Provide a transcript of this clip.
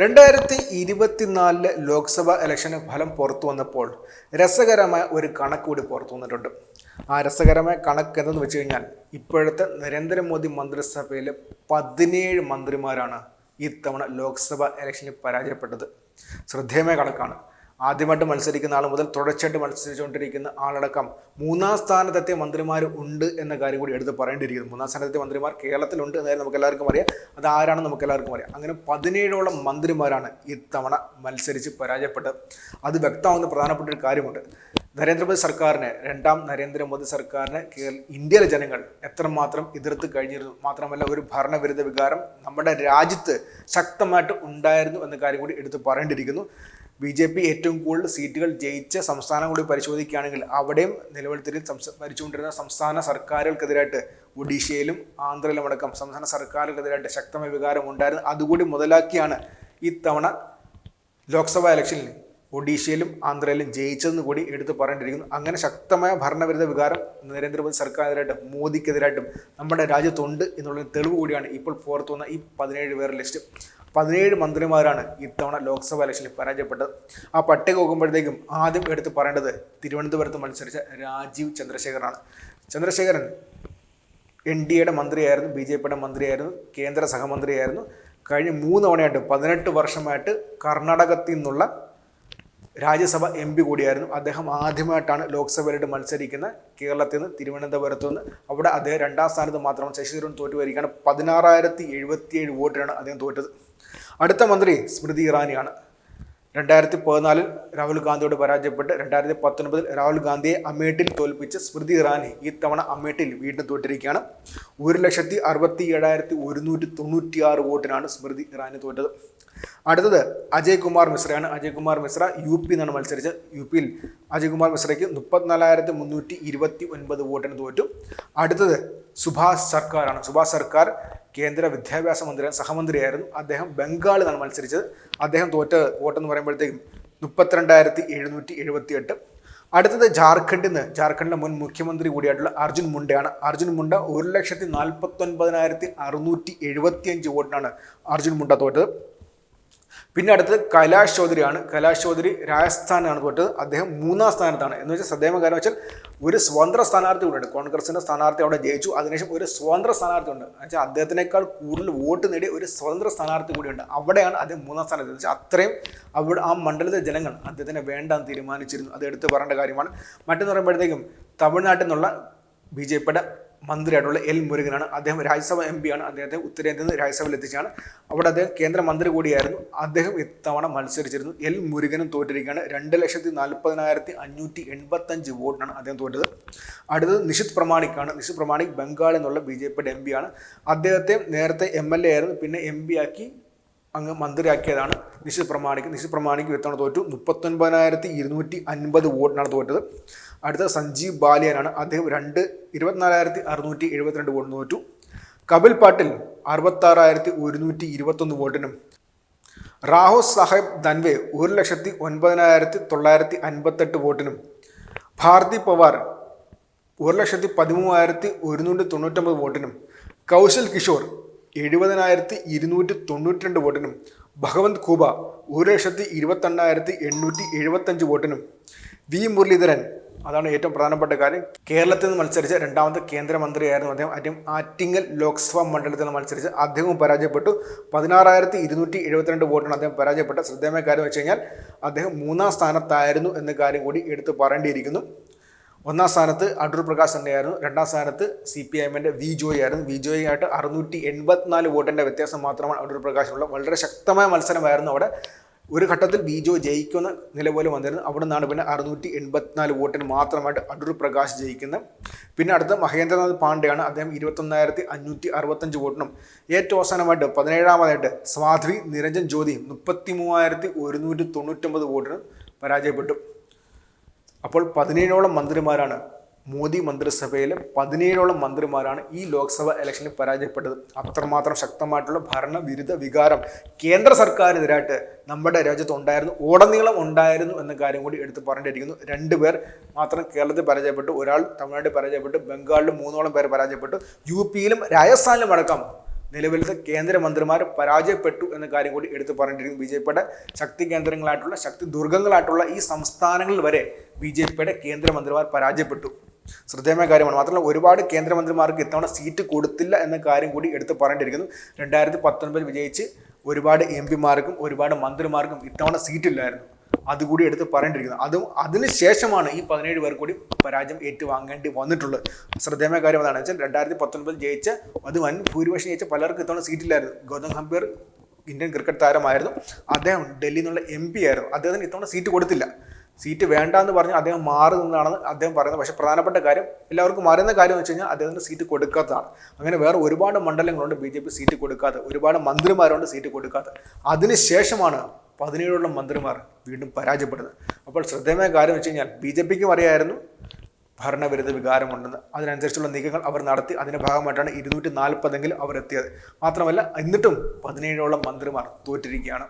രണ്ടായിരത്തി ഇരുപത്തിനാലിലെ ലോക്സഭാ ഇലക്ഷന് ഫലം പുറത്തു വന്നപ്പോൾ രസകരമായ ഒരു കണക്ക് കൂടി പുറത്തു വന്നിട്ടുണ്ട്. ആ രസകരമായ കണക്ക് എന്തെന്ന് വെച്ച് കഴിഞ്ഞാൽ ഇപ്പോഴത്തെ നരേന്ദ്രമോദി മന്ത്രിസഭയിലെ പതിനേഴ് മന്ത്രിമാരാണ് ഇത്തവണ ലോക്സഭാ ഇലക്ഷനിൽ പരാജയപ്പെട്ടത്. ശ്രദ്ധേയമായ കണക്കാണ്. ആദ്യമായിട്ട് മത്സരിക്കുന്ന ആൾ മുതൽ തുടർച്ചയായിട്ട് മത്സരിച്ചുകൊണ്ടിരിക്കുന്ന ആളടക്കം മൂന്നാം സ്ഥാനത്തെത്തിയ മന്ത്രിമാർ ഉണ്ട് എന്ന കാര്യം കൂടി എടുത്ത് പറയേണ്ടിയിരിക്കുന്നു. മൂന്നാം സ്ഥാനത്തെത്തിയ മന്ത്രിമാർ കേരളത്തിലുണ്ട് എന്നാലും നമുക്ക് എല്ലാവർക്കും അറിയാം. അത് ആരാണെന്ന് നമുക്ക് എല്ലാവർക്കും അറിയാം. അങ്ങനെ പതിനേഴോളം മന്ത്രിമാരാണ് ഇത്തവണ മത്സരിച്ച് പരാജയപ്പെട്ടത്. അത് വ്യക്തമാകുന്ന പ്രധാനപ്പെട്ട ഒരു കാര്യമുണ്ട്. നരേന്ദ്രമോദി സർക്കാരിനെ രണ്ടാം നരേന്ദ്രമോദി സർക്കാരിനെ കേരള ഇന്ത്യയിലെ ജനങ്ങൾ എത്രമാത്രം എതിർത്ത് കഴിഞ്ഞിരുന്നു. മാത്രമല്ല ഒരു ഭരണവിരുദ്ധ വികാരം നമ്മുടെ രാജ്യത്ത് ശക്തമായിട്ട് ഉണ്ടായിരുന്നു എന്ന കാര്യം കൂടി എടുത്ത് പറയേണ്ടിയിരിക്കുന്നു. ബി ജെ പി ഏറ്റവും കൂടുതൽ സീറ്റുകൾ ജയിച്ച സംസ്ഥാനം കൂടി പരിശോധിക്കുകയാണെങ്കിൽ അവിടെയും നിലവിളത്തിൽ ഭരിച്ചുകൊണ്ടിരുന്ന സംസ്ഥാന സർക്കാരുകൾക്കെതിരായിട്ട് ഒഡീഷയിലും ആന്ധ്രയിലും അടക്കം സംസ്ഥാന സർക്കാരുകൾക്കെതിരായിട്ട് ശക്തമായ വികാരം ഉണ്ടായിരുന്നു. അതുകൂടി മുതലാക്കിയാണ് ഇത്തവണ ലോക്സഭാ ഇലക്ഷനിൽ ഒഡീഷയിലും ആന്ധ്രയിലും ജയിച്ചതെന്ന് കൂടി എടുത്തു പറയേണ്ടിയിരിക്കുന്നു. അങ്ങനെ ശക്തമായ ഭരണവിരുദ്ധ വികാരം നരേന്ദ്രമോദി സർക്കാരിനെതിരായിട്ടും മോദിക്കെതിരായിട്ടും നമ്മുടെ രാജ്യത്തുണ്ട് എന്നുള്ള തെളിവ് കൂടിയാണ് ഇപ്പോൾ പുറത്തു വന്ന ഈ പതിനേഴ് പേർ ലിസ്റ്റ്. പതിനേഴ് മന്ത്രിമാരാണ് ഇത്തവണ ലോക്സഭാ ഇലക്ഷനിൽ പരാജയപ്പെട്ടത്. ആ പട്ടിക നോക്കുമ്പോഴത്തേക്കും ആദ്യം എടുത്ത് പറയേണ്ടത് തിരുവനന്തപുരത്ത് മത്സരിച്ച രാജീവ് ചന്ദ്രശേഖരനാണ്. ചന്ദ്രശേഖരൻ എൻ ഡി എയുടെ മന്ത്രിയായിരുന്നു ബി ജെ പിയുടെ മന്ത്രിയായിരുന്നു കേന്ദ്ര സഹമന്ത്രിയായിരുന്നു. കഴിഞ്ഞ മൂന്ന് തവണയായിട്ട് പതിനെട്ട് വർഷമായിട്ട് കർണാടകത്തിൽ നിന്നുള്ള രാജ്യസഭ എം പി കൂടിയായിരുന്നു. അദ്ദേഹം ആദ്യമായിട്ടാണ് ലോക്സഭയിലായിട്ട് മത്സരിക്കുന്ന കേരളത്തിൽ നിന്ന് തിരുവനന്തപുരത്തു നിന്ന്. അവിടെ അദ്ദേഹം രണ്ടാം സ്ഥാനത്ത് മാത്രം ശശിധരൻ തോറ്റു വരികയാണ് പതിനാറായിരത്തി എഴുപത്തിയേഴ് വോട്ടിനാണ് അദ്ദേഹം തോറ്റത്. അടുത്ത മന്ത്രി സ്മൃതി ഇറാനിയാണ്. രണ്ടായിരത്തി പതിനാലിൽ രാഹുൽ ഗാന്ധിയോട് പരാജയപ്പെട്ട് രണ്ടായിരത്തി പത്തൊൻപതിൽ രാഹുൽ ഗാന്ധിയെ അമേട്ടിൽ തോൽപ്പിച്ച് സ്മൃതി ഇറാനി ഈ തവണ അമേട്ടിൽ വീണ്ടും തോറ്റിരിക്കുകയാണ്. ഒരു ലക്ഷത്തി അറുപത്തി ഏഴായിരത്തി ഒരുന്നൂറ്റി തൊണ്ണൂറ്റി ആറ് വോട്ടിനാണ് സ്മൃതി ഇറാനി തോറ്റത്. അടുത്തത് അജയ് കുമാർ മിശ്രയാണ്. അജയ് കുമാർ മിശ്ര യു പി നിന്നാണ് മത്സരിച്ചത്. യു പിയിൽ അജയ് കുമാർ മിശ്രയ്ക്ക് മുപ്പത്തിനാലായിരത്തി മുന്നൂറ്റി ഇരുപത്തി ഒൻപത് വോട്ടിന് തോറ്റു. അടുത്തത് സുഭാഷ് സർക്കാരാണ്. സുഭാഷ് സർക്കാർ കേന്ദ്ര വിദ്യാഭ്യാസ മന്ത്രി സഹമന്ത്രിയായിരുന്നു അദ്ദേഹം. ബംഗാളിലാണ് മത്സരിച്ചത്. അദ്ദേഹം തോറ്റ വോട്ടെന്ന് പറയുമ്പോഴത്തേക്കും മുപ്പത്തിരണ്ടായിരത്തി എഴുന്നൂറ്റി എഴുപത്തി എട്ട് അടുത്തത് ജാർഖണ്ഡിൽ നിന്ന് ജാർഖണ്ഡിലെ മുൻ മുഖ്യമന്ത്രി കൂടിയായിട്ടുള്ള അർജുൻ മുണ്ടയാണ്. അർജുൻ മുണ്ട ഒരു ലക്ഷത്തി നാൽപ്പത്തൊൻപതിനായിരത്തി അറുന്നൂറ്റി എഴുപത്തിയഞ്ച് വോട്ടിനാണ് അർജുൻ മുണ്ട തോറ്റത്. പിന്നെ അടുത്തത് കൈലാഷ് ചൗധരിയാണ് കൈലാഷ് ചൗധരി രാജസ്ഥാനാണ് തോറ്റത് അദ്ദേഹം മൂന്നാം സ്ഥാനത്താണ്. എന്ന് വെച്ചാൽ സദ്ദേഹം കാര്യം വെച്ചാൽ ഒരു സ്വതന്ത്ര സ്ഥാനാർത്ഥി കൂടെ കോൺഗ്രസിന്റെ സ്ഥാനാർത്ഥി അവിടെ ജയിച്ചു. അതിനുശേഷം ഒരു സ്വതന്ത്ര സ്ഥാനാർത്ഥി ഉണ്ട്. വെച്ചാൽ അദ്ദേഹത്തിനേക്കാൾ കൂടുതൽ വോട്ട് നേടിയ ഒരു സ്വതന്ത്ര സ്ഥാനാർത്ഥി കൂടിയുണ്ട് അവിടെയാണ് അദ്ദേഹം മൂന്നാം സ്ഥാനത്ത് വെച്ചാൽ അത്രയും അവിടെ ആ മണ്ഡലത്തെ ജനങ്ങൾ അദ്ദേഹത്തിനെ വേണ്ടാന്ന് തീരുമാനിച്ചിരുന്നു. അത് എടുത്ത് പറയേണ്ട കാര്യമാണ്. മറ്റെന്ന് പറയുമ്പോഴത്തേക്കും തമിഴ്നാട്ടിൽ നിന്നുള്ള ബി ജെ പിയുടെ മന്ത്രിയായിട്ടുള്ള എൽ മുരുകനാണ്. അദ്ദേഹം രാജ്യസഭ എം ആണ്. അദ്ദേഹത്തെ ഉത്തരേന്ത്യയിൽ നിന്ന് രാജ്യസഭയിൽ എത്തിച്ചാണ്. അവിടെ അദ്ദേഹം കേന്ദ്രമന്ത്രി കൂടിയായിരുന്നു. അദ്ദേഹം ഇത്തവണ മത്സരിച്ചിരുന്നു. എൽ മുരുകനും തോറ്റിരിക്കുകയാണ്. രണ്ട് ലക്ഷത്തി നാൽപ്പതിനായിരത്തി അഞ്ഞൂറ്റി എൺപത്തഞ്ച് വോട്ടിനാണ് അദ്ദേഹം തോറ്റത്. അടുത്തത് നിഷിത് പ്രമാണിക്കാണ്. നിഷിത് പ്രമാണിക് ബംഗാളിൽ നിന്നുള്ള ബി ജെ പിയുടെ എം ആണ്. അദ്ദേഹത്തെ നേരത്തെ എം എൽ എ ആയിരുന്നു. പിന്നെ എം പി ആക്കി അങ്ങ് മന്ത്രിയാക്കിയതാണ്. നിശ്ചിത പ്രമാണിക്ക് നിശ്ചിത പ്രമാണിക്ക് ഇത്തവണ തോറ്റു. മുപ്പത്തൊൻപതിനായിരത്തി ഇരുന്നൂറ്റി അൻപത് വോട്ടിനാണ് തോറ്റത്. അടുത്ത സഞ്ജീവ് ബാലിയനാണ്. അദ്ദേഹം രണ്ട് ഇരുപത്തിനാലായിരത്തി അറുന്നൂറ്റി എഴുപത്തിരണ്ട് വോട്ട് തോറ്റു. കപിൽ പാട്ടിൽ അറുപത്താറായിരത്തി ഒരുന്നൂറ്റി ഇരുപത്തൊന്ന് വോട്ടിനും. റാഹു സാഹേബ് ദൻവെ ഒരു ലക്ഷത്തി ഒൻപതിനായിരത്തി തൊള്ളായിരത്തി അൻപത്തെട്ട് വോട്ടിനും. ഭാരതി പവാർ ഒരു ലക്ഷത്തി പതിമൂവായിരത്തി ഒരുന്നൂറ്റി തൊണ്ണൂറ്റൊമ്പത് വോട്ടിനും. കൗശൽ കിഷോർ എഴുപതിനായിരത്തി ഇരുന്നൂറ്റി തൊണ്ണൂറ്റി രണ്ട് വോട്ടിനും ഭഗവന്ത് ഖൂബ ഒരു ലക്ഷത്തി ഇരുപത്തെണ്ണായിരത്തി എണ്ണൂറ്റി എഴുപത്തഞ്ച് വോട്ടിനും വി മുരളീധരൻ. അതാണ് ഏറ്റവും പ്രധാനപ്പെട്ട കാര്യം. കേരളത്തിൽ നിന്ന് മത്സരിച്ച രണ്ടാമത്തെ കേന്ദ്രമന്ത്രിയായിരുന്നു അദ്ദേഹം. അദ്ദേഹം ആറ്റിങ്ങൽ ലോക്സഭാ മണ്ഡലത്തിൽ നിന്ന് മത്സരിച്ച് അദ്ദേഹവും പരാജയപ്പെട്ടു. പതിനാറായിരത്തി ഇരുന്നൂറ്റി എഴുപത്തിരണ്ട് വോട്ടാണ് അദ്ദേഹം പരാജയപ്പെട്ട ശ്രദ്ധേയമായ കാര്യം വെച്ച് കഴിഞ്ഞാൽ അദ്ദേഹം മൂന്നാം സ്ഥാനത്തായിരുന്നു എന്ന കാര്യം കൂടി എടുത്തു പറയേണ്ടിയിരിക്കുന്നു. ഒന്നാം സ്ഥാനത്ത് അടൂർ പ്രകാശ് തന്നെയായിരുന്നു. രണ്ടാം സ്ഥാനത്ത് സി പി എമ്മിന്റെ വി ജോയി ആയിരുന്നു. വി ജോയി ആയിട്ട് അറുന്നൂറ്റി എൺപത്തിനാല് വോട്ടിന്റെ വ്യത്യാസം മാത്രമാണ് അടൂർ പ്രകാശിനുള്ള വളരെ ശക്തമായ മത്സരമായിരുന്നു അവിടെ. ഒരു ഘട്ടത്തിൽ ബി ജോ ജയിക്കുന്ന നില പോലെ വന്നിരുന്നു. അവിടെ നിന്നാണ് പിന്നെ അറുന്നൂറ്റി എൺപത്തിനാല് വോട്ടിന് മാത്രമായിട്ട് അടൂർ പ്രകാശ് ജയിക്കുന്നത്. പിന്നെ അടുത്ത മഹേന്ദ്രനാഥ് പാണ്ഡെയാണ്. അദ്ദേഹം ഇരുപത്തൊന്നായിരത്തി അഞ്ഞൂറ്റി അറുപത്തഞ്ച് വോട്ടിനും ഏറ്റവും അവസാനമായിട്ട് പതിനേഴാമതായിട്ട് സ്വാധി നിരഞ്ജൻ ജ്യോതി മുപ്പത്തി മൂവായിരത്തി ഒരുന്നൂറ്റി തൊണ്ണൂറ്റൊമ്പത് വോട്ടിനും പരാജയപ്പെട്ടു. അപ്പോൾ പതിനേഴോളം മന്ത്രിമാരാണ് മോദി മന്ത്രിസഭയിലെ പതിനേഴോളം മന്ത്രിമാരാണ് ഈ ലോക്സഭ ഇലക്ഷനിൽ പരാജയപ്പെട്ടത്. അത്രമാത്രം ശക്തമായിട്ടുള്ള ഭരണവിരുദ്ധ വികാരം കേന്ദ്ര സർക്കാരിനെതിരായിട്ട് നമ്മുടെ രാജ്യത്ത് ഉണ്ടായിരുന്നു ഉടനീളം ഉണ്ടായിരുന്നു എന്ന കാര്യം കൂടി എടുത്ത് പറഞ്ഞിരിക്കുന്നു. രണ്ടുപേർ മാത്രം കേരളത്തിൽ പരാജയപ്പെട്ടു ഒരാൾ തമിഴ്നാട്ടിൽ പരാജയപ്പെട്ടു ബംഗാളിലും മൂന്നോളം പേർ പരാജയപ്പെട്ടു യു പിയിലും രാജസ്ഥാനിലും അടക്കം നിലവിലത്തെ കേന്ദ്രമന്ത്രിമാർ പരാജയപ്പെട്ടു എന്ന കാര്യം കൂടി എടുത്തു പറഞ്ഞിരിക്കുന്നു ബി ജെ പിയുടെ ശക്തി കേന്ദ്രങ്ങളായിട്ടുള്ള ശക്തി ദുർഗങ്ങളായിട്ടുള്ള ഈ സംസ്ഥാനങ്ങളിൽ വരെ ബി ജെ പിയുടെ കേന്ദ്രമന്ത്രിമാർ പരാജയപ്പെട്ടു. ശ്രദ്ധേയമായ കാര്യമാണ്. മാത്രമല്ല ഒരുപാട് കേന്ദ്രമന്ത്രിമാർക്ക് ഇത്തവണ സീറ്റ് കൊടുത്തില്ല എന്ന കാര്യം കൂടി എടുത്തു പറഞ്ഞിരിക്കുന്നു. രണ്ടായിരത്തി പത്തൊൻപതിൽ വിജയിച്ച് ഒരുപാട് എം പിമാർക്കും ഒരുപാട് മന്ത്രിമാർക്കും ഇത്തവണ സീറ്റില്ലായിരുന്നു. അതുകൂടി എടുത്ത് പറയേണ്ടിയിരിക്കുന്നു. അതും അതിനുശേഷമാണ് ഈ പതിനേഴ് പേർ കൂടി പരാജയം ഏറ്റുവാങ്ങേണ്ടി വന്നിട്ടുള്ളത്. ശ്രദ്ധേയമായ കാര്യം അതാണ്. വെച്ചാൽ രണ്ടായിരത്തി പത്തൊൻപതിൽ ജയിച്ച അത് വൻ ഭൂരിപക്ഷം ജയിച്ച പലർക്കും ഇത്തവണ സീറ്റില്ലായിരുന്നു ഗൗതം ഗംഭീർ ഇന്ത്യൻ ക്രിക്കറ്റ് താരമായിരുന്നു. അദ്ദേഹം ഡൽഹിയിൽ നിന്നുള്ള എം പി ആയിരുന്നു. അദ്ദേഹത്തിന് ഇത്തവണ സീറ്റ് കൊടുത്തില്ല. സീറ്റ് വേണ്ട എന്ന് പറഞ്ഞ് അദ്ദേഹം മാറി നിന്നാണെന്ന് അദ്ദേഹം പറയുന്നത്. പക്ഷേ പ്രധാനപ്പെട്ട കാര്യം എല്ലാവർക്കും അറിയുന്ന കാര്യം എന്ന് വെച്ച് കഴിഞ്ഞാൽ അദ്ദേഹത്തിന് സീറ്റ് കൊടുക്കാത്തതാണ്. അങ്ങനെ വേറെ ഒരുപാട് മണ്ഡലങ്ങളുണ്ട് ബി സീറ്റ് കൊടുക്കാത്ത ഒരുപാട് മന്ത്രിമാരുണ്ട് സീറ്റ് കൊടുക്കാത്ത. അതിനുശേഷമാണ് പതിനേഴോളം മന്ത്രിമാർ വീണ്ടും പരാജയപ്പെടുന്നത്. അപ്പോൾ ശ്രദ്ധേയമായ കാര്യം വെച്ച് കഴിഞ്ഞാൽ ബി ജെ പിക്കും അറിയായിരുന്നു ഭരണവിരുദ്ധ വികാരമുണ്ടെന്ന്. അതിനനുസരിച്ചുള്ള നീക്കങ്ങൾ അവർ നടത്തി. അതിന്റെ ഭാഗമായിട്ടാണ് ഇരുന്നൂറ്റി നാൽപ്പതെങ്കിലും അവർ എത്തിയത് മാത്രമല്ല എന്നിട്ടും പതിനേഴോളം മന്ത്രിമാർ തോറ്റിരിക്കുകയാണ്.